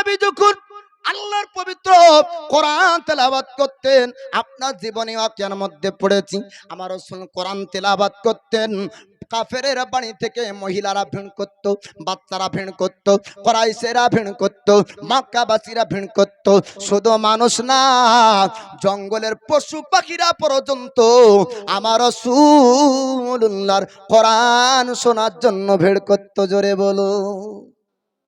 নবী যখন আল্লাহর পবিত্র কোরআন তেলাবাত করতেন, আপনার জীবনে অজ্ঞান মধ্যে পড়েছি। আমার রসুল কোরআন তেলাবাত করতেন, কাফেরের বাড়ি থেকে মহিলারা ভিড় করত, বাচ্চারা ভিড় করত, করাইশেরা ভিড় করত, মাক্কাবাসীরা ভিড় করত। শুধু মানুষ না, জঙ্গলের পশু পাখিরা পর্যন্ত আমার রসুল্লাহর কোরআন শোনার জন্য ভিড় করত, জোরে বলো।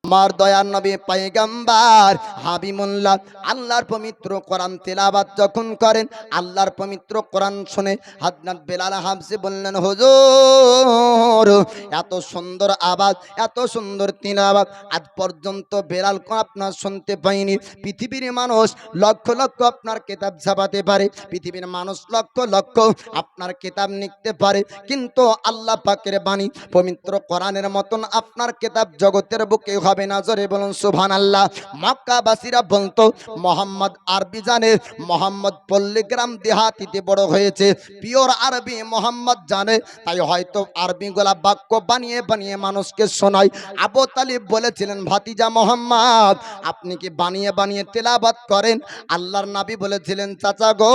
আমার দয়ার নবী পাইগাম্বার হাবিমুল্লাহ আল্লাহর পবিত্র কোরআন তেলাবাত যখন করেন, আল্লাহর পবিত্র কোরআন শুনে হাজনাত বেলাল হাবসে বললেন, হুজুর, এত সুন্দর আওয়াজ, এত সুন্দর তিন তিলাবাত আজ পর্যন্ত বেলাল আপনার শুনতে পাইনি। পৃথিবীর মানুষ লক্ষ লক্ষ আপনার কিতাব ছাপাতে পারে, পৃথিবীর মানুষ লক্ষ লক্ষ আপনার কিতাব লিখতে পারে, কিন্তু আল্লাহ পাকের বাণী পবিত্র কোরআনের মতন আপনার কিতাব জগতের বুকে হবে না জোরে বলুন সুভান আল্লাহ মক্কাবাসীরা বলতো, মোহাম্মদ আরবি জানে, মোহাম্মদ পল্লীগ্রাম দেহাতিতে বড় হয়েছে, পিওর আরবি মোহাম্মদ জানে, তাই হয়তো আরবি গোলা বাক্য বানিয়ে বানিয়ে মানুষকে শোনায়। আবু তালিব বলেছিলেন, ভাতিজা মোহাম্মদ, আপনি কি বানিয়ে বানিয়ে তেলাবাত করেন? আল্লাহর নাবি বলেছিলেন, চাচা গো,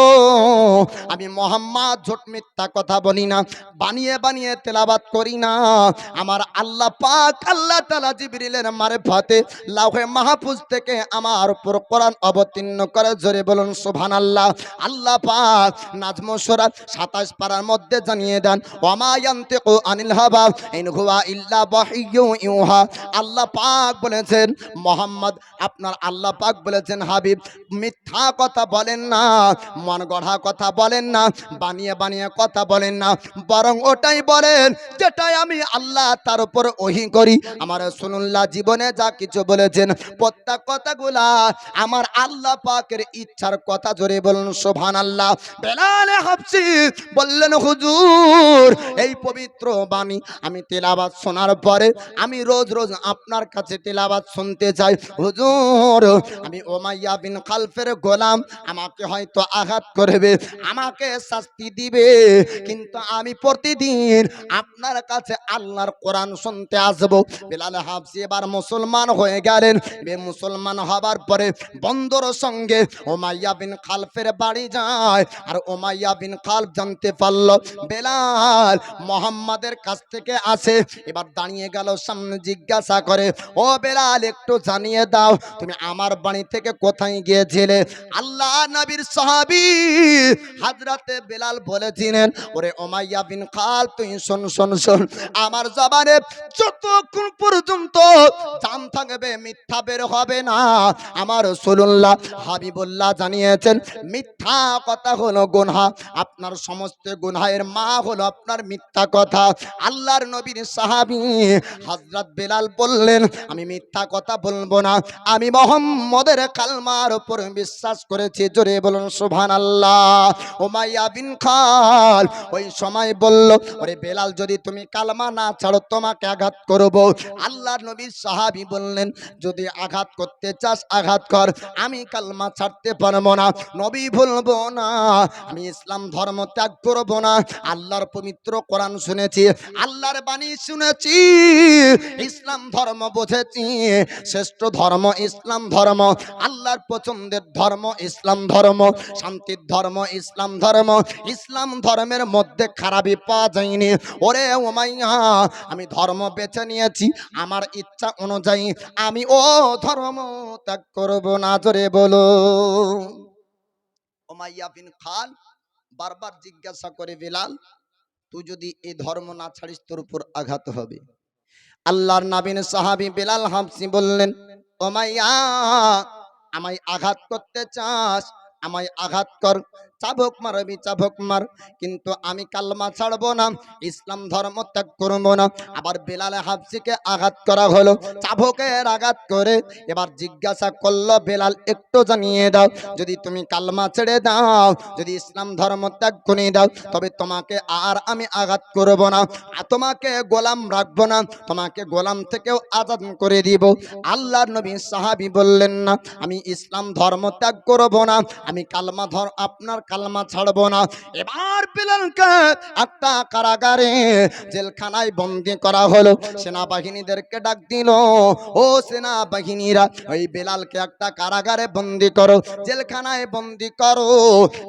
আমি মোহাম্মদ ঝোট মিথ্যা কথা বলি না, বানিয়ে বানিয়ে তেলাবাত করি না। আমার আল্লাহ পাক, আল্লাহ তালা জিবরিলের মারে ফাতে লাউহে মাহফুজ থেকে আমার উপর কোরআন অবতীর্ণ করে, জোরে বলুন সুবহান আল্লাহ আল্লাহ পাক নাজম সুরাত সাতাশ পারার মধ্যে জানিয়ে দেন ওয়ামায়ান্তিকু আনিল হাবা ইন হুয়া ইল্লা ওয়াহিয়ু ইউহা। আল্লাহ পাক বলেছেন, মোহাম্মদ আপনার আল্লাহ পাক বলেছেন, হাবিব, মিথ্যা কথা বলেন না, মন গড়া কথা বলেন না, বানিয়ে বানিয়ে কথা বলেন না। বরং ওটাই বলেন, যেটাই আমি আল্লাহ তার উপর ওহি করি। আমার সুনুল্লাহ জীবনে যা কিছু বলেছেন, প্রত্যেক কথাগুলা আমার আল্লাহ পাকের ইচ্ছার কথা জোরে বলুন শোভান আল্লাহ বেলালে হাফসি বললেন, হুজুর, এই পবিত্র বাণী আমি তেলাবাদ শোনার পরে আমি রোজ রোজ আপনার কাছে তেলাবাদ শুনতে চাই। হুজুর, আমি ওমাইয়া বিন খালফের গোলাম, আমাকে হয়তো আঘাত করবে, আমাকে শাস্তি দিবে, কিন্তু আমি প্রতিদিন আপনার কাছে আল্লাহর কোরআন শুনতে আসব। বেলাল হাফসি এবার মুসলমান হয়ে গেলেন। বে মুসলমান হবার পরে বন্দর সঙ্গে ওমাইয়া বিন খালফের বাড়ি যায় আর ওমাইয়া বিন খালফ জানতে পারল, বেলাল মোহাম্মদের কাছ থেকে আসে। এবার দাঁড়িয়ে গেল, সামনে জিজ্ঞাসা করে, ও বেলাল, একটু জানিয়ে দাও, তুমি আমার বাড়ি থেকে কোথায় গিয়েছিলে? আল্লাহ নবীর সাহাবি হাজরাতে বেলাল বলেছিলেন, ওরে ওমাইয়া বিন খাল তুই শোন শোন শোন, আমার জবানে যতক্ষণ পর্যন্ত জান থাকবে, মিথ্যা বের হবে না। আমার রসুল্লাহ হাবিবুল্লাহ জানিয়েছেন, মিথ্যা কথা হলো গুনহা। আপনার সমস্ত গুনহায়ের মা হলো আপনার মিথ্যা কথা। আল্লাহর নবীর সাহাবী হযরত বেলাল বললেন, আমি মিথ্যা কথা বলব না। আমি মোহাম্মদের কালমার উপর বিশ্বাস করেছি। জোরে বলুন, সুবহানাল্লাহ। ওমাইয়া বিন খাল ওই সময় বলল, ওরে বেলাল, যদি তুমি কালমা না ছাড়ো, তোমাকে আঘাত করব। আল্লাহর নবীর সাহাবী বললেন, যদি আঘাত করতে চাস, আঘাত কর। আমি কালমা ছাড়তে পারব না। নবী বলব না, আমি ইসলাম ধর্ম ত্যাগ করব না। আল্লাহর পবিত্র কোরআন শুনেছি, আল্লাহর বাণী শুনেছি, ইসলাম ধর্ম বুঝেছি। শ্রেষ্ঠ ধর্ম ইসলাম ধর্ম, আল্লাহর পছন্দের ধর্ম ইসলাম ধর্ম, শান্তির ধর্ম ইসলাম ধর্ম। ইসলাম ধর্মের মধ্যে খারাপই পাওয়া যায়নি। ওরে ওমাইয়া আমি ধর্ম বেছে নিয়েছি। আমার ইচ্ছা অনুযায়ী আমি ও ধর্ম ত্যাগ করব না, জোরে বলো। ওমাইয়া বিন খান বারবার জিজ্ঞাসা করে, বিলাল, তুই যদি এই ধর্ম না ছাড়িস, তোর উপর আঘাত হবে। আল্লাহর নাবিন সাহাবী বেলাল হাফসি বললেন, ওমাইয়া, আমায় আঘাত করতে চাস, আমায় আঘাত কর। চাবক মারবি চাবক মার। কিন্তু আমি কালমা ছাড়বো না, ইসলাম ধর্ম ত্যাগ করব না। আবার বেলাল হাফসিকে আঘাত করা হলো চাবকের আঘাত করে। এবার জিজ্ঞাসা করল, বেলাল, একটু জানিয়ে দাও, যদি তুমি কালমা ছেড়ে দাও, যদি ইসলাম ধর্ম ত্যাগ করে দাও, তবে তোমাকে আর আমি আঘাত করব না। আর তোমাকে গোলাম রাখব না, তোমাকে গোলাম থেকেও আজাদ করে দিব। আল্লাহর নবী, সাহাবী বললেন না, আমি ইসলাম ধর্ম ত্যাগ করব না, আমি কালমা ধর, আপনার কালমা ছাড়বো না। এবার বেলালকে একটা কারাগারে জেলখানায় বন্দি করা হলো। সেনাবাহিনীদেরকে ডাক দিল, ও সেনাবাহিনীরা, ওই বেলালকে একটা কারাগারে বন্দি করো, জেলখানায় বন্দি করো।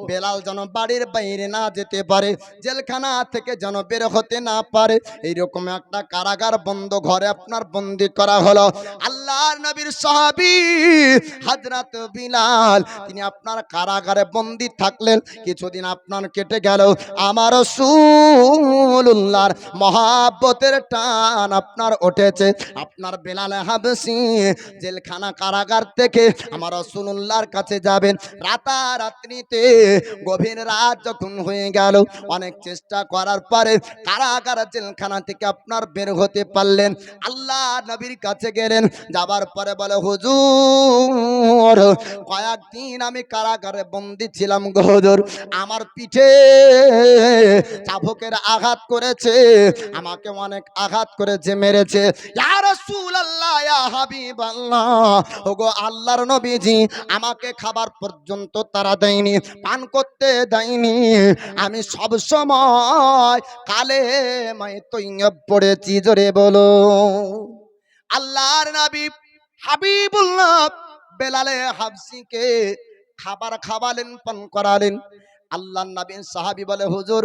বেলাল যেন বাড়ির বাইরে না যেতে পারে, জেলখানা থেকে যেন বের হতে না পারে। এইরকম একটা কারাগার বন্ধ ঘরে আপনার বন্দি করা হলো। আল্লাহর নবীর সাহাবী হযরত বিলাল, তিনি আপনার কারাগারে বন্দি থাকলেন কিছুদিন আপনার কেটে গেল। আমার রাসূলুল্লাহর মহাব্বতের টান আপনার উঠেছে। আপনার বেলাল হাবসি জেলখানা কারাগার থেকে আমার রাসূলুল্লাহর কাছে যাবেন। রাতারাত্রিতে গভীর রাত যখন হয়ে গেল, অনেক চেষ্টা করার পরে কারাগার জেলখানা থেকে আপনার বের হতে পারলেন। আল্লাহ নবীর কাছে গেলেন। যাবার পরে বলে, হুজুর, কয়েকদিন আমি কারাগারে বন্দি ছিলাম গো। হুজুর আমার পিঠে। চাবুকের আঘাত করেছে, আমাকে অনেক আঘাত করেছে, মেরেছে। ওগো আল্লাহর নবীজি আমাকে খাবার পর্যন্ত তারা দেয়নি, পান করতে দেয়নি। আমি সব সময় কালে মাই তৈঙ্গে পড়েছি, জোরে বলো। আল্লাহর নবী হাবিবুল্লাহ বেলালে হাবসিকে খাবার খাওয়ালেন, পান করালেন। আল্লাহর নবী, সাহাবী বলে, হুজুর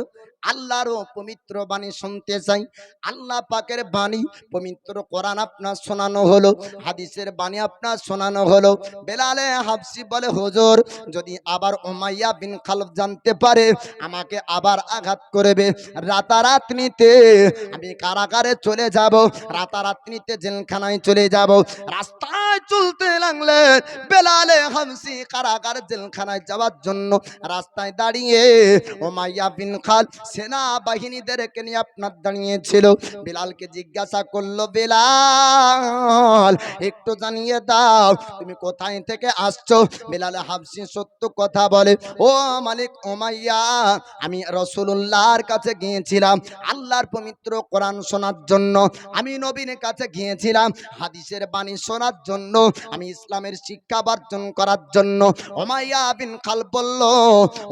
আল্লাহর পবিত্র বাণী শুনতে চাই। আল্লাহ পাকের বাণী পবিত্র কোরআন আপনার শোনানো হলো, হাদিসের বাণী আপনার শোনানো হলো। বেলালে হাবসি বলে, হুজুর, যদি আবার ওমাইয়া বিন খালফ জানতে পারে, আমাকে আবার আঘাত করবে। রাতারাত্রিতে আমি কারাগারে চলে যাব রাতারাত্রিতে জেলখানায় চলে যাব। চলতে লাগলে বেলালে হামসি কারাগার জেলখানায় যাওয়ার জন্য রাস্তায় দাঁড়িয়ে ওমাইয়া বিন খাল সেনা বাহিনীদেরকে নিয়ে আপনার দাঁড়িয়েছিল। বেলালকে জিজ্ঞাসা করল, বেলাল, একটু জানিয়ে দাও, তুমি কোথায় থেকে আসছো? বেলাল হাবসি সত্য কথা বলে, ও মালিক ওমাইয়া, আমি রসুল্লাহর কাছে গিয়েছিলাম, আল্লাহর পবিত্র কোরআন শোনার জন্য। আমি নবীনের কাছে গিয়েছিলাম, হাদিসের বাণী শোনার জন্য। আমি ইসলামের শিক্ষা বর্জন করার জন্য। ওমাইয়া বিন খাল বলল,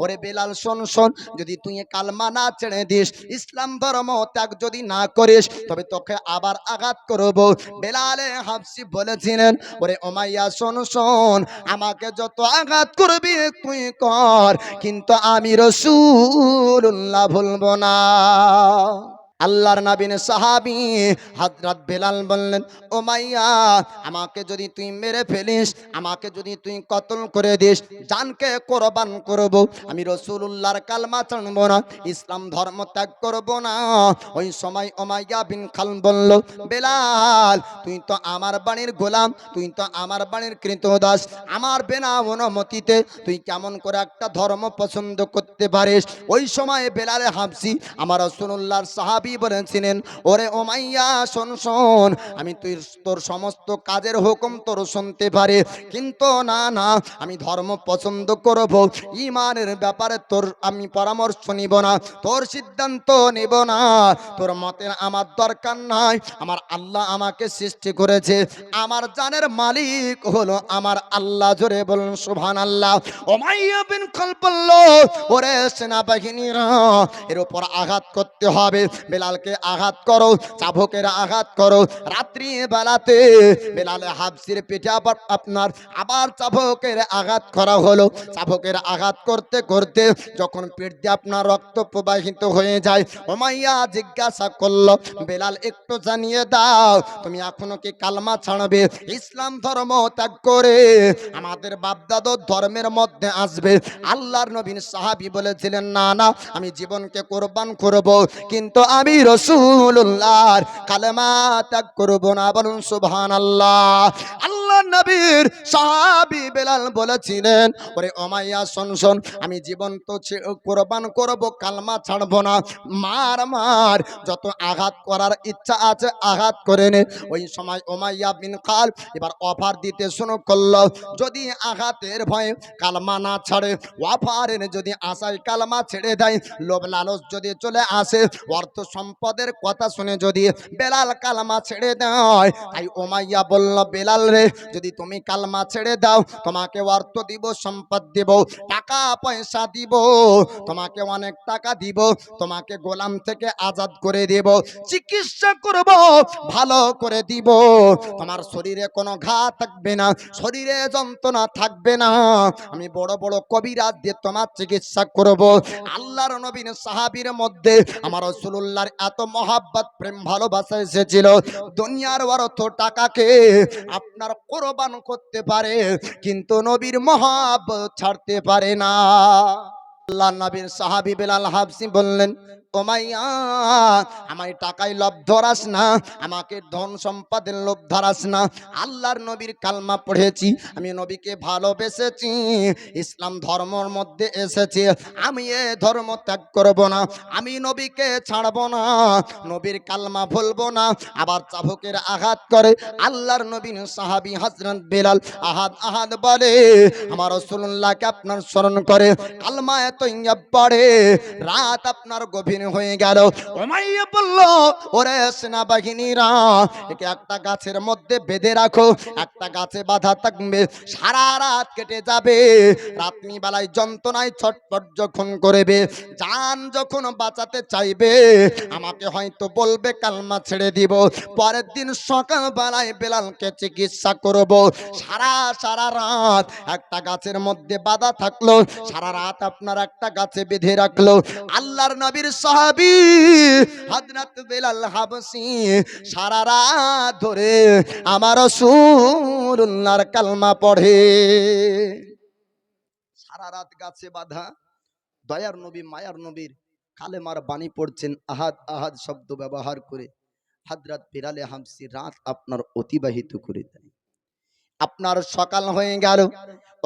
ওরে বেলাল, শোন শোন, যদি তুই কালমা না ছেড়ে দিস, ইসলাম ধর্ম ত্যাগ যদি না করিস, তবে তোকে আবার আঘাত করব। বেলালে হাফসি বলেছিলেন, ওরে ওমাইয়া শোন শোন, আমাকে যত আঘাত করবি তুই কর, কিন্তু আমি রসুল্লাহ ভুলব না। আল্লাহর নাবিন সাহাবি হযরত বেলাল বললেন, ও মাইয়া, আমাকে যদি তুই মেরে ফেলিস, আমাকে যদি তুই কতল করে দিস, জানকে কোরবান করব? আমি রসুলুল্লাহর কালমা চানব না, ইসলাম ধর্ম ত্যাগ করব না। ওই সময় ওমাইয়া বিন খাল বলল, বেলাল, তুই তো আমার বাড়ির গোলাম, তুই তো আমার বাড়ির কৃতদাস। আমার বেনা অনুমতিতে তুই কেমন করে একটা ধর্ম পছন্দ করতে পারিস? ওই সময় বেলালে হাফসি আমার রসুল্লাহর সাহাবি বলেছিলেন, ওরে ওমাইয়া, শোন শোন, আমি তুই, তোর সমস্ত কাজের হুকুম তোর শুনতে পারি। কিন্তু না না, আমি ধর্ম পছন্দ করব, ইমানের ব্যাপারে তোর, আমি পরামর্শ নিব না, তোর সিদ্ধান্ত নেব না। তোর মতের আমার দরকার নাই, আমার আল্লাহ আমাকে সৃষ্টি করেছে। আমার জানের মালিক হলো আমার আল্লাহ, জোরে বলুন সুবহান আল্লাহ ওমাইয়া বিন খাল বলল ওরে সেনাবাহিনীরা, এর উপর আঘাত করতে হবে। বেলালকে আঘাত করো, চাবকের আঘাত করো। রাত্রি বেলাতে বেলালে হাফসির পিঠে আবার আপনার আবার চাবকের আঘাত করা হলো। চাবকের আঘাত করতে করতে যখন পিঠ দিয়ে আপনার রক্ত প্রবাহিত হয়ে যায় ওমাইয়া জিজ্ঞাসা করল, বেলাল একটু জানিয়ে দাও, তুমি এখনও কি কালমা ছাড়বে? ইসলাম ধর্ম ত্যাগ করে আমাদের বাপদাদর ধর্মের মধ্যে আসবে। আল্লাহর নবীন সাহাবি বলেছিলেন, না না, আমি জীবনকে কোরবান করব। কিন্তু আমি রসুল্লাহর কালেমা ত্যাগ করব না, বলুন সুবহান আল্লাহ আল্লাহ নবীর সাহাবি বেলাল বলেছিলেন, ওরে অমাইয়া শোন আমি জীবন তো কোরবান করব, কালমা ছাড়বো না। মার মার, যত আঘাত করার ইচ্ছা আছে আঘাত করে নে। ওই সময় ওমাইয়া বিন খাল এবার অফার দিতে শুরু করল, যদি আঘাতের ভয়ে কালমা না ছাড়ে, অফারের যদি আশায় কালমা ছেড়ে দেয়, লোভ লালচ যদি চলে আসে, অর্থ সম্পদের কথা শুনে যদি বেলাল কালমা ছেড়ে দেয়, তাই ওমাইয়া বলল, বেলাল রে, যদি তুমি কালমা ছেড়ে দাও, তোমাকে অর্থ দিব, সম্পদ দিব, টাকা পয়সা দিব, তোমাকে অনেক টাকা দিব, তোমাকে গোলাম থেকে আজাদ করে দেব, চিকিৎসা করব, ভালো করে দিব, তোমার শরীরে কোনো ঘা থাকবে না, শরীরে যন্ত্রণা থাকবে না, আমি বড় বড় কবিরাজ দিয়ে তোমার চিকিৎসা করব। আল্লাহর নবীন সাহাবীর মধ্যে আমার রসুল্লাহর এত মহাব্বত, প্রেম, ভালোবাসা এসেছিল। দুনিয়ার অর্থ টাকাকে আপনার কোরবান করতে পারে, কিন্তু নবীর মহাব্বত ছাড়তে পারে না। আল্লাহ নবীর সাহাবি বেলাল হাবসি বললেন ওমাইয়া আমার টাকায় লোভ ধরাস না, আমাকে ধন সম্পদের লোভ ধরাস না। আল্লাহর নবীর কালমা পড়েছি, আমি নবীকে ভালোবেসেছি, ইসলাম ধর্মর মধ্যে এসেছি। আমি এ ধর্ম ত্যাগ করব না, আমি নবীকে ছাড়ব না, নবীর কালমা ভুলবো না, আবার চাবুকের আঘাত করে আল্লাহর নবীন সাহাবি হজরত বেলাল আহাদ আহাদ বলে, আমার রসুল্লাহকে আপনার স্মরণ করে কালমা এত পড়ে, রাত আপনার গভীর হয়ে গেল। ওমাইয়া বলল, ওরে সেনাবাহিনীরা একে একটা গাছের মধ্যে বেঁধে রাখো, একটা গাছে বাধা থাকবে, সারা রাত কেটে যাবে। যন্ত্রণায় ছটপট যখন করবে জান যখন বাঁচাতে চাইবে, আমাকে হয়তো বলবে, কালমা ছেড়ে দিব। পরের দিন সকাল বেলায় বেলালকে চিকিৎসা করব। সারা সারা রাত একটা গাছের মধ্যে বাধা থাকল, সারা রাত আপনার একটা গাছে বেঁধে রাখল। আল্লাহর নবীর সাহাবী হযরত বেলাল হাবসি সারা রাত ধরে আমার রাসূলুল্লাহর কালমা পড়ে। সারা রাত গাছে বাঁধা, দয়ার নবী, মায়ার নবীর কালেমার বাণী পড়ছেন, আহাদ আহাদ শব্দ ব্যবহার করে। হাজরাত বেলালে হামসি রাত আপনার অতিবাহিত করে দেয়। আপনার সকাল হয়ে গেল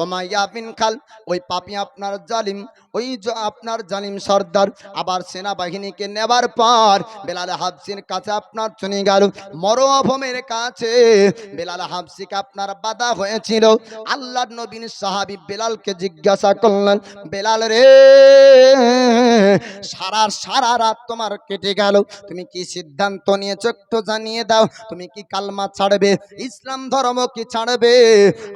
ওমাইয়া বিন খাল, ওই পাপি আপনার জালিম, ওই আপনার জালিম সর্দার, আবার সেনাবাহিনীকে নেবার পর বেলাল হাফসির কাছে আপনার চলে গেল, মরুভূমির কাছে বেলাল হাফসিকে আপনার বাধা হয়েছিল। আল্লাহ নবীন সাহাবি বেলালকে জিজ্ঞাসা করলেন, বেলাল রে, সারা সারা রাত তোমার কেটে গেল, তুমি কি সিদ্ধান্ত নিয়েছো একটু জানিয়ে দাও, তুমি কি কালমা ছাড়বে, ইসলাম ধর্ম কি ছাড়বে?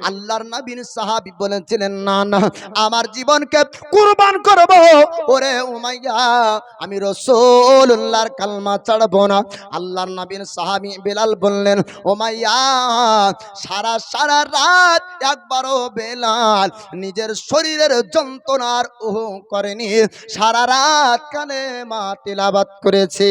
আল্লাহর নবীন সাহাবি বলেছিলেন না না আমার জীবনকে কুরবান করব ওরে উমাইয়া আমি রসুল্লাহর কালমা ছাড়বো না আল্লাহর নবীন সাহাবি বেলাল বললেন ওমাইয়া সারা সারা রাত একবারও বেলাল নিজের শরীরের যন্ত্রণার ওহ করেনি সারা রাত কানে মা তিলাবাত করেছে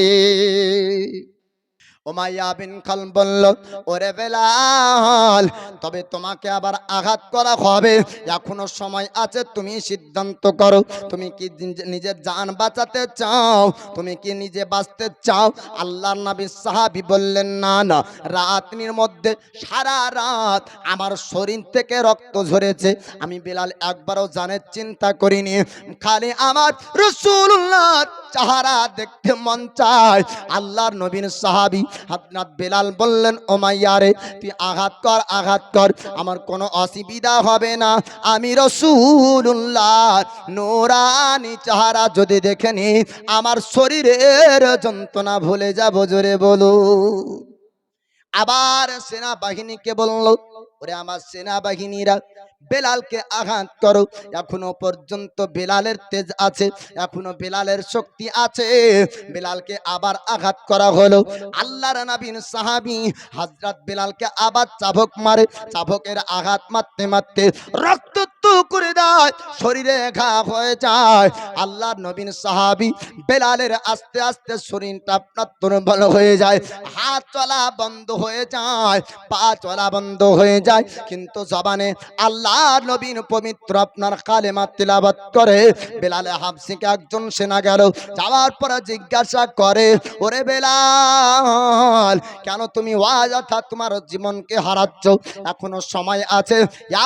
ওমাইয়া বিন খাল বলল, ওরে বেলাল, তবে তোমাকে আবার আঘাত করা হবে। এখনও সময় আছে, তুমি সিদ্ধান্ত করো। তুমি কি নিজের জান বাঁচাতে চাও? তুমি কি নিজে বাঁচতে চাও? আল্লাহর নবী সাহাবি বললেন, না না রাতনির মধ্যে সারা রাত আমার শরীর থেকে রক্ত ঝরেছে। আমি বেলাল একবারও জানের চিন্তা করিনি। খালি আমার রসুল্লাহ চাহারা দেখতে মন চায়। আল্লাহর নবীন সাহাবি হাতনাথ বেলাল বললেন ওমাইয়ারে তুই আঘাত কর আঘাত কর, আমার কোনো অসুবিধা হবে না। আমি রসুল্লাহ নোরানি চাহারা যদি দেখে নি, আমার শরীরের যন্ত্রণা ভুলে যাব, জোরে বলো আবার সেনাবাহিনীকে বলল ওরে আমার সেনাবাহিনীরা, বেলালকে আঘাত করো। এখনও পর্যন্ত বেলালের তেজ আছে, এখনও বেলালের শক্তি আছে। বেলালকে আবার আঘাত করা হলো। আল্লাহর নবীন সাহাবী হযরত বেলালকে আবার চাবক মারে। চাবকের আঘাত মারতে মারতে রক্ত করে দেয়, শরীরে ঘা হয়ে যায়। আল্লাহর নবীন সাহাবী বেলালের আস্তে আস্তে শরীরটা আপনার দুর্বল হয়ে যায়। হাত চলা বন্ধ হয়ে যায়, পা চলা বন্ধ হয়ে যায় কিন্তু জবানে আল্লাহ নবীন পবিত্র আপনার কালেমা তিলাবাত করে, বেলালে হাফসিকে একজন সেনা গেল, যাওয়ার পরে জিজ্ঞাসা করে, ওরে বেলাল, কেন তুমি ওয়াজ তোমার জীবনকে হারাচ্ছ? এখনও সময় আছে।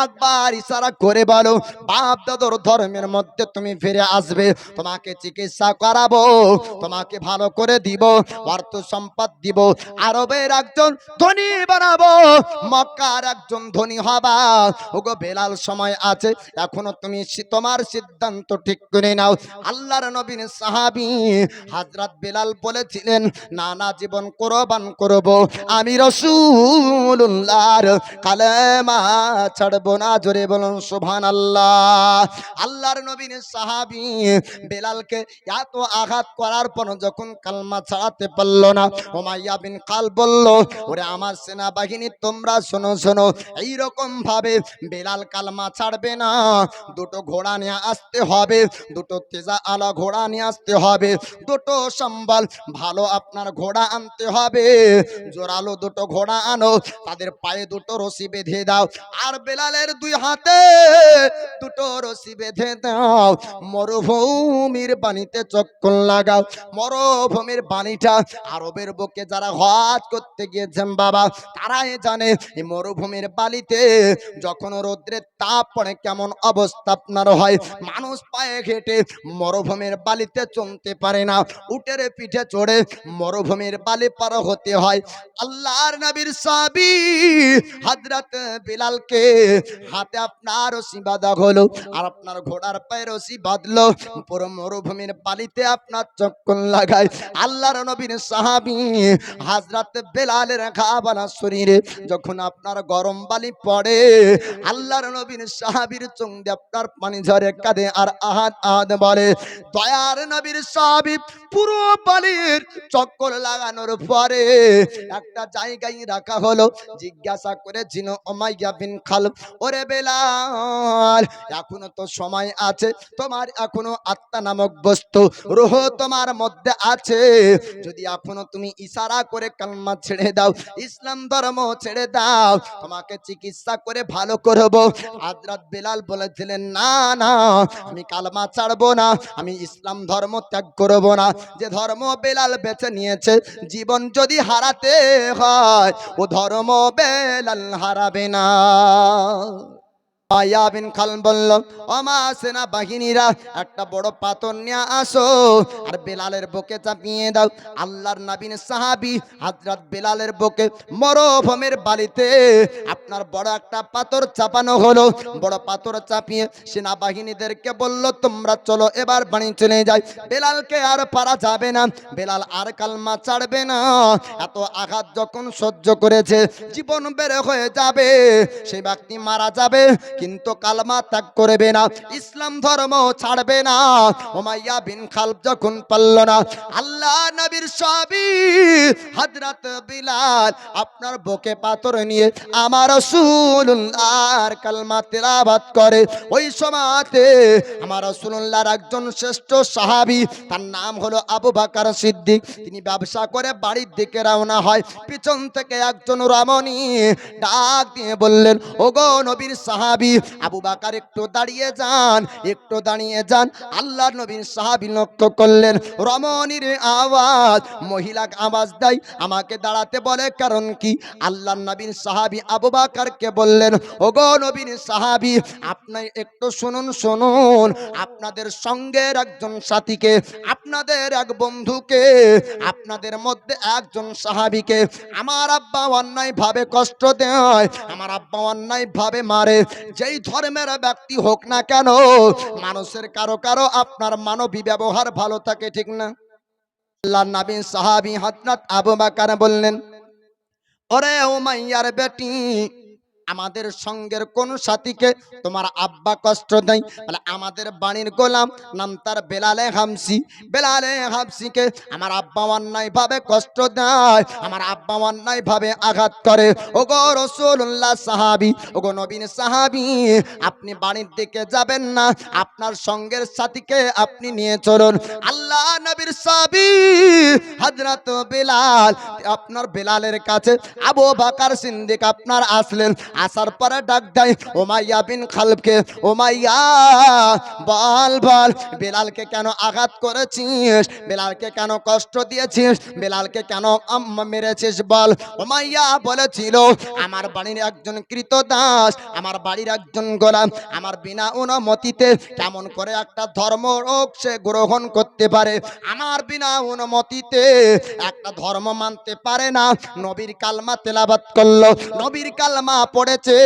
একবার ইশারা করে বলো, বাপ দাদর ধর্মের মধ্যে তুমি ফিরে আসবে, তোমাকে চিকিৎসা করাবো, তোমাকে ভালো করে দিব, অর্থ সম্পদ দিব, আরবের একজন ধনী বানাবো, মক্কার একজন ধনী হবা। ওগো বেলাল সময় আছে, এখনও তুমি তোমার সিদ্ধান্ত ঠিক করে নাও। আল্লাহর নবীন সাহাবী হাজরাত বেলাল বলেছিলেন না না জীবন কোরবান করব, আমি রসুল্লাহর কালেমা ছাড়বো না। জোরে বলুন সুবহান আল্লাহ আল্লাহর নবীন সাহাবী বেলালকে এত আঘাত করার পর যখন কালমা ছাড়াতে পারল না, ওমাইয়া বিন কাল বলল, ওরে আমার সেনাবাহিনী, তোমরা শোনো শোনো এইরকম ভাবে বেলাল কালমা ছাড়বে না। দুটো ঘোড়া নিয়ে আসতে হবে, দুটো তেজা আলা ঘোড়া নিয়ে আসতে হবে, দুটো সম্বল ভালো আপনার ঘোড়া আনতে হবে। জোরালো দুটো ঘোড়া আনো, তাদের পায়ে দুটো রশি বেঁধে দাও। আর বেলালের দুই হাতে দুটো রশি বেঁধে দাও। মরুভূমির বাণীতে চক্কর লাগাও। মরুভূমির বাণীটা আরবের বুকে যারা হজ করতে গিয়েছেন বাবা, তারাই জানে, এই মরুভূমির বালিতে যখন রৌদ্রের তাপ পড়ে, কেমন অবস্থা আপনার হয়? মানুষ পায়ে ঘেটে মরুভূমির বালিতে চলতে পারে না। উটের পিঠে চড়ে মরুভূমির বালি পার হতে হয়। আল্লাহর নবীর সাবি হযরত বিলালকে হাতে আপনার রশি বাঁধা হলো আর আপনার ঘোড়ার পায়ে রশি বাঁধলো। পুরো মরুভূমির বালিতে আপনার চক্কর লাগায়। আল্লাহর নবীর সাহাবি হাজরাত বেলালের খাবানা শরীরে যখন আপনার গরম বালি পড়ে। আল্লাহর নবীর সাহাবির চোখ দিয়ে আপনার পানি ঝরে কাঁদে আর আহাদ আহাদ বলে। দয়ার নবীর সাহাবি পুরো বালির চক্কর লাগানোর পরে একটা জায়গায় রাখা হলো। জিজ্ঞাসা করেছিল ওমাইয়া বিন খাল ওরে বেলাল, এখনও তো সময় আছে। তোমার এখনও আত্মা নামক বস্তু, রোহ তোমার মধ্যে আছে। যদি এখনও তুমি ইশারা করে কালমা ছেড়ে দাও, ইসলাম ধর্ম ছেড়ে দাও তোমাকে চিকিৎসা করে ভালো করব। হাজরত বেলাল বলেছিলেন, না না, আমি কালমা ছাড়বো না, আমি ইসলাম ধর্ম ত্যাগ করব না। যে ধর্ম বেলাল বেছে নিয়েছে, জীবন যদি হারাতে হয়, ও ধর্ম বেলাল হারাবে না। বিন খাল বলল অমা সেনা বাহিনীরা একটা বড় পাথর নিয়ে আসো আর বেলালের বুকে চাপিয়ে দাও। আল্লাহর নাবিন সাহাবি হাজরাত বেলালের বুকে মরুভূমির বালিতে আপনার বড় একটা পাথর চাপানো হলো। বড় পাথর চাপিয়ে সেনাবাহিনীদেরকে বলল, তোমরা চলো এবার বাড়ি চলে যাই। বেলালকে আর পারা যাবে না। বেলাল আর কালমা ছাড়বে না। এত আঘাত যখন সহ্য করেছে, জীবন বেড়ে হয়ে যাবে। সেই ব্যক্তি মারা যাবে। কিন্তু কালমা ত্যাগ করবে না, ইসলাম ধর্ম ছাড়বে না। ওমাইয়া বিন খালব যখন পারল না, আল্লাহ নবীর সবই হযরত বিলাল আপনার বুকে পাথর নিয়ে আমার রাসূলুল্লাহর কালমা তেলাওয়াত করে। ওই সময়তে আমার রাসূলুল্লাহর একজন শ্রেষ্ঠ সাহাবী, তার নাম হলো আবু বাকার সিদ্দিক। তিনি ব্যবসা করে বাড়ির দিকে রওনা হয়। পিছন থেকে একজন রমণী ডাক দিয়ে বললেন, ওগো নবীর সাহাবী আবু বাকার একটু দাঁড়িয়ে যান, একটু দাঁড়িয়ে যান। আল্লাহ নবীর সাহাবী লক্ষ্য করলেন, রমণীর আওয়াজ, মহিলা আওয়াজ দেয়, আমাকে দাঁড়াতে বলে কারণ কি? আল্লাহ নবীর সাহাবী আবু বাকারকে বললেন, ওগো নবীর সাহাবি, আপনি একটু শুনুন শুনুন। আপনাদের সঙ্গের একজন সাথীকে, আপনাদের এক বন্ধুকে, আপনাদের মধ্যে একজন সাহাবিকে আমার আব্বা অন্যায় ভাবে কষ্ট দেয়, আমার আব্বা অন্যায় ভাবে মারে। যেই ধর্মের ব্যক্তি হোক না কেন, মানুষের কারও কারও আপনার মানবী ব্যবহার ভালো থাকে, ঠিক না? আল্লাহ নবী, সাহাবি হযরত আবু বকর বললেন, ওরে উমাইয়ার বেটি আমাদের সঙ্গের কোন সাথীকে তোমার আব্বা কষ্ট দেয়? বলে, আমাদের বাড়ির গোলাম নাম তার বেলালে হামসি। বেলালে হামসিকে আমার আব্বা অন্যায় ভাবে কষ্ট দেয়, আমার আব্বা অন্যায় ভাবে আঘাত করে। ও গো রসুল্লাহ সাহাবি ও গো নবীন সাহাবি, আপনি বাড়ির দিকে যাবেন না, আপনার সঙ্গের সাথীকে আপনি নিয়ে চলুন। আল্লাহ নবীর সাহাবি, হযরত বেলাল, আপনার বেলালের কাছে আবু বাকার সিদ্দিক আপনার আসলেন। আসার পরে ডাক দেয় ওমাইয়া বিন খালফকে ওমাইয়া বল বল, বেলালকে কেন আঘাত করেছিস? বেলালকে কেন কষ্ট দিয়েছিস? বেলালকে কেন মেরেছিস বল? ওমাইয়া বলেছিল, আমার বাড়ির একজন কৃত দাস, আমার বাড়ির একজন গোলাম, আমার বিনা অনুমতিতে কেমন করে একটা ধর্ম রোগ সে গ্রহণ করতে পারে? আমার বিনা অনুমতিতে একটা ধর্ম মানতে পারে না। নবীর কালমা তেলাবাত করল। নবীর কালমা পড়েছে,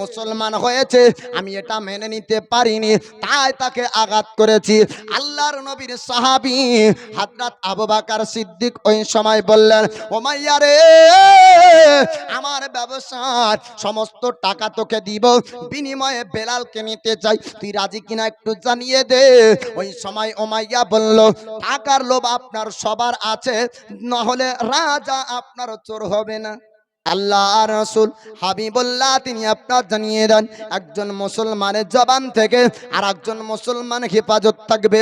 মুসলমান হয়েছে, আমি এটা মেনে নিতে পারিনি, তাই তাকে আঘাত করেছি। আল্লাহর নবীর সাহাবী হাজরাত আবু সিদ্দিক ওই সময় বললেন, ও মাইয়া রে, আমার ব্যবসার সমস্ত টাকা তোকে দিব, বিনিময়ে বেলালকে নিতে চাই, তুই রাজি কিনা একটু জানিয়ে দে। ওই সময় ওমাইয়া বলল, টাকার লোভ আপনার সবার আছে নহলে রাজা আপনার চোর হবে না। আল্লাহ রসুল হাবিবুল্লাহ, তিনি আপনার জানিয়ে দেন, একজন মুসলমানের জবান থেকে আর একজন মুসলমান হেফাজত থাকবে।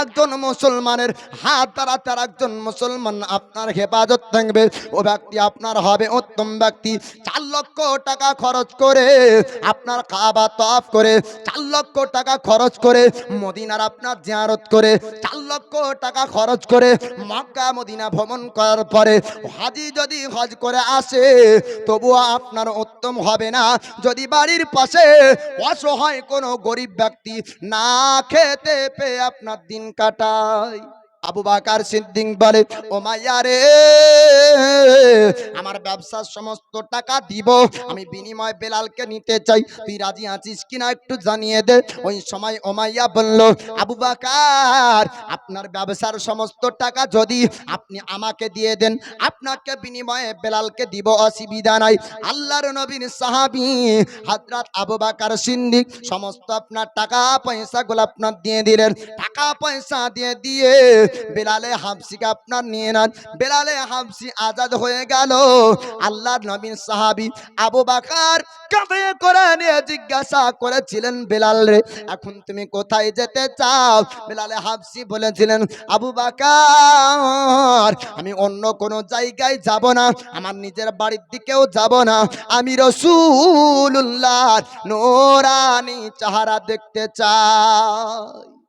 একজন মুসলমানের হাত দ্বারা তার একজন মুসলমান আপনার হেফাজত থাকবে। ও ব্যক্তি আপনার হবে উত্তম ব্যক্তি। চার লক্ষ টাকা খরচ করে আপনার খাবার তফ করে, চার লক্ষ টাকা খরচ করে মদিনার আপনার জিয়ারত করে, চার লক্ষ টাকা খরচ করে মক্কা, মদিনা ভ্রমণ করার পরে হাজি যদি হজ করে আসে তবুও আপনার উত্তম হবে না। যদি বাড়ির পাশে অসহায় কোনো গরিব ব্যক্তি না খেতে পেয়ে আপনার দিন কাটায়। আবু বাকার সিদ্দিক বলে, ও মাইয়া রে, আমার ব্যবসার সমস্ত টাকা দিব। আমি বিনিময় বেলালকে নিতে চাই। তুই রাজি আছিস কিনা একটু জানিয়ে দে। ওই সময় ওমাইয়া বলল, আবু বাকার, আপনার ব্যবসার সমস্ত টাকা যদি আপনি আমাকে দিয়ে দেন, আপনাকে বিনিময়ে বেলালকে দিব, অসুবিধা নাই। আল্লাহর নবীর সাহাবি হাজরাত আবু বাকার সিন্দিক সমস্ত আপনার টাকা পয়সাগুলো আপনার দিয়ে দিলেন। টাকা পয়সা দিয়ে দিয়ে বেলালে হাফসিকে আপনার নিয়ে নেন। বেলালে হাফসি আজাদ হয়ে গেল। আল্লাহর নবীর সাহাবি আবু বাকার কাঁধে করে নিয়ে জিজ্ঞাসা করেছিলেন, বেলাল রে, এখন তুমি কোথায় যেতে চাও? বেলালে হাফসি বলেছিলেন, আবু বাকার, আমি অন্য কোনো জায়গায় যাব না, আমার নিজের বাড়ির দিকেও যাব না। আমি রসুল্লাহ নোরানি চাহারা দেখতে চাই।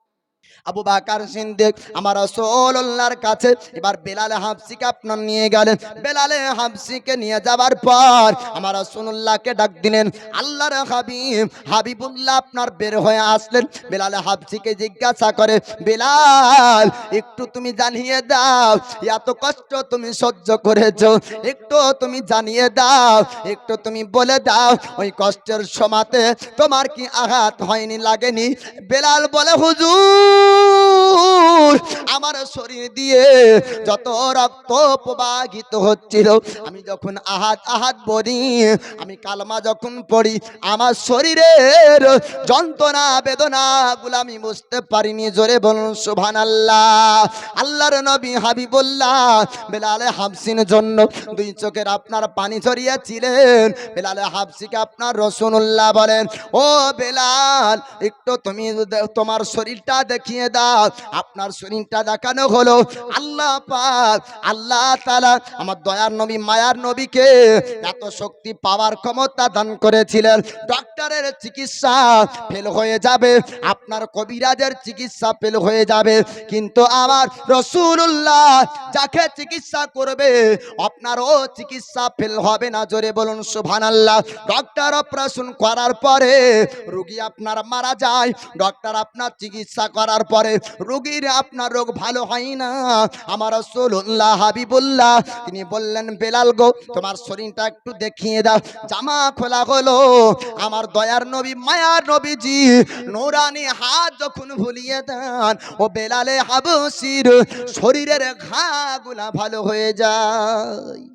আবু বাকার সিন্দিক আমার রসুল্লাহর কাছে এবার বেলালে হাফসিকে আপনার নিয়ে গেলেন। বেলালে হাফসিকে নিয়ে যাবার পর আমার রসুল্লাহকে ডাক দিলেন আল্লাহর হাবিব হাবিবুল্লাহ আপনার বের হয়ে আসলেন। বেলালে হাফসিকে জিজ্ঞাসা করে বেলাল একটু তুমি জানিয়ে দাও এত কষ্ট তুমি সহ্য করেছ। একটু তুমি জানিয়ে দাও একটু তুমি বলে দাও ওই কষ্টের সমাতে তোমার কি আঘাত হয়নি লাগেনি? বেলাল বলে হুজুর আমার শরীর দিয়ে যত রক্ত প্রবাহিত হচ্ছিল, আমি যখন আহাত আহাত বলি আমি কালমা যখন পড়ি, আমার শরীরের যন্ত্রণা, বেদনা গুলো আমি বুঝতে পারিনি। জোরে বলুন সুভান আল্লাহ আল্লাহর নবী হাবিবুল্লাহ বেলালে হাফসিন জন্য দুই চোখের আপনার পানি ছড়িয়েছিলেন। বেলালে হাফসিকে আপনার রসুনুল্লাহ বলেন, ও বেলাল, একটু তুমি তোমার শরীরটা দেখিয়ে দাও। আপনার শরীরটা দেখানো হলো। আল্লাহ পাক, আল্লাহ তালা আমার দয়ার নবী, মায়ার নবীকে এত শক্তি পাওয়ার ক্ষমতা দান করেছিলেন। ডক্টরের চিকিৎসা ফেল হয়ে যাবে। আপনার কবিরাজের চিকিৎসা ফেল হয়ে যাবে। কিন্তু আমার রসুল্লাহ যাকে চিকিৎসা করবে, আপনারও চিকিৎসা ফেল হবে না। জোরে বলুন সুভান আল্লাহ ডক্টর অপারেশন করার পরে রুগী আপনার মারা যায়। ডক্টর আপনার চিকিৎসা করার পরে রোগীর আপনার রোগ ভালো হয় না। আমার রসুল্লাহ হাবিবুল্লাহ, তিনি বললেন, বেলাল গো, তোমার শরীরটা একটু দেখিয়ে দাও। জামা খোলা হলো। আমার দয়ার নবী, মায়ার নবীজি, নোরানি হাত যখন ভুলিয়ে দেন, ও বেলালে হাবসির শরীরের ঘাগুলা ভালো হয়ে যায়।